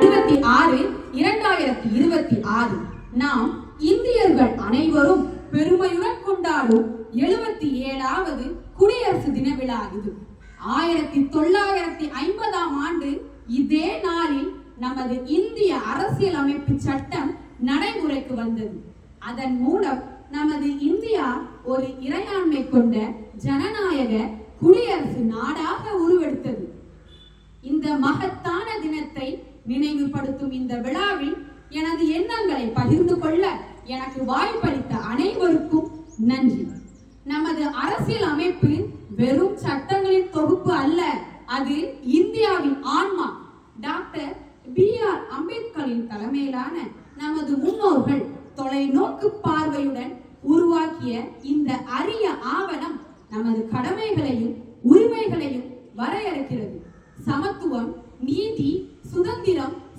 இருபத்தி ஆறு இரண்டாயிரத்தி இருபத்தி ஆறு. நாம் இந்தியர்கள் அனைவரும் பெருமையுடன் கொண்டாடும் எழுபத்தி ஏழாவது குடியரசு தின விழா இது. ஆயிரத்தி தொள்ளாயிரத்தி ஐம்பதாம் ஆண்டு இதே நாளில் நமது இந்திய அரசியலமைப்பு சட்டம் நடைமுறைக்கு வந்தது. அதன் மூலம் நமது இந்தியா ஒரு இறையாண்மை கொண்ட ஜனநாயக குடியரசு நாடாக உருவெடுத்தது. இந்த மகத்தான தினத்தை நினைவுபடுத்தும் இந்த விழாவில் எனது எண்ணங்களை பகிர்ந்து கொள்ள எனக்கு வாய்ப்பளித்த அனைவருக்கும் நன்றி. நமது அரசியல் அமைப்பு வெறும் சட்டங்களின் தொகுப்பு அல்ல அது இந்தியாவின் ஆன்மா. டாக்டர் பி ஆர் அம்பேத்கரின் தலைமையிலான நமது முன்னோர்கள் தொலைநோக்கு பார்வையுடன் உருவாக்கிய இந்த அரிய ஆவணம் நமது கடமைகளையும் உரிமைகளையும் வரையறுக்கிறது. சமத்துவம் நீதி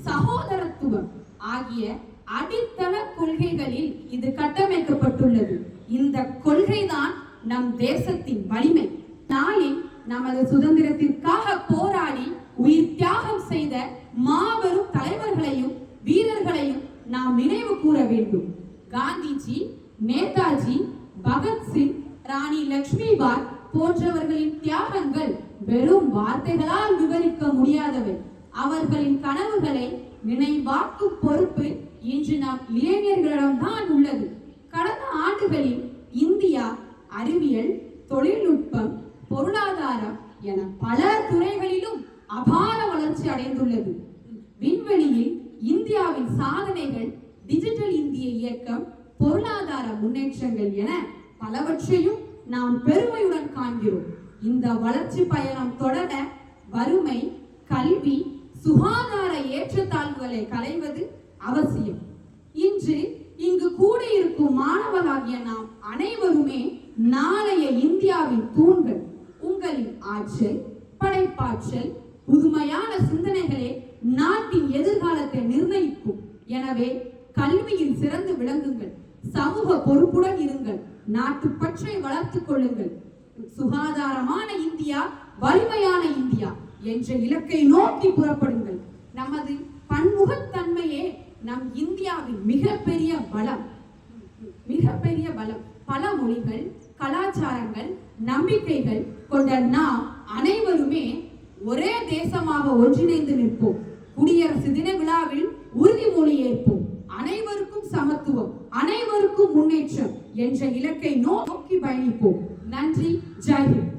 சகோதரத்துவம் ஆகிய அடித்தள கொள்கைகளில் இது கட்டமைக்கப்பட்டுள்ளது. இந்த கொள்கைதான் நம் தேசத்தின் வலிமை. நாளில் நமது சுதந்திரத்திற்காக போராடி உயிர் தியாகம் செய்த மாபெரும் தலைவர்களையும் வீரர்களையும் நாம் நினைவு கூற வேண்டும். காந்திஜி நேதாஜி பகத்சிங் ராணி லட்சுமிபாய் போன்றவர்களின் தியாகங்கள் வெறும் வார்த்தைகளால் விவரிக்க முடியாதவை. அவர்களின் கனவுகளை நினைவாக்கும் பொறுப்பு இன்று நம் இளைஞர்களிடம்தான் உள்ளது. கடந்த ஆண்டுகளில் இந்தியா அறிவியல் தொழில்நுட்பம் பொருளாதாரம் என பல துறைகளிலும் அபார வளர்ச்சி அடைந்துள்ளது. விண்வெளியில் இந்தியாவின் சாதனைகள் டிஜிட்டல் இந்திய இயக்கம் பொருளாதார முன்னேற்றங்கள் என பலவற்றையும் நாம் பெருமையுடன் காண்கிறோம். இந்த வளர்ச்சி பயணம் தொடர வறுமை கல்வி சுகாதார ஏற்றத்தாழ்வுகளை களைவது அவசியம். இன்று இங்கு கூடியிருக்கும் மாணவராகிய நாம் அனைவருமே நாளைய இந்தியாவின் தூண்கள் உங்களின் ஆற்றல் படைப்பாற்றல் புதுமையான சிந்தனைகளே நாட்டின் எதிர்காலத்தை நிர்ணயிக்கும். எனவே கல்வியில் சிறந்து விளங்குங்கள் சமூக பொறுப்புடன் இருங்கள் நாட்டுப்பற்றை வளர்த்துக் கொள்ளுங்கள். சுகாதாரமான இந்தியா வலிமையான இந்தியா என்ற இலக்கை நோக்கி புறப்படுங்கள். நமது பன்முகத்தன்மையே நம் இந்தியாவின் மிகப்பெரிய பலம் மிகப்பெரிய பலம் பல மொழிகள் கலாச்சாரங்கள் நம்பிக்கைகள் கொண்ட நாம் அனைவருமே ஒரே தேசமாக ஒன்றிணைந்து நிற்போம். குடியரசு தின விழாவில் உறுதிமொழி ஏற்போம். அனைவருக்கும் சமத்துவம் அனைவருக்கும் முன்னேற்றம் என்ற இலக்கை நோக்கி பயணிப்போம். நன்றி. ஜெய்ஹிந்த்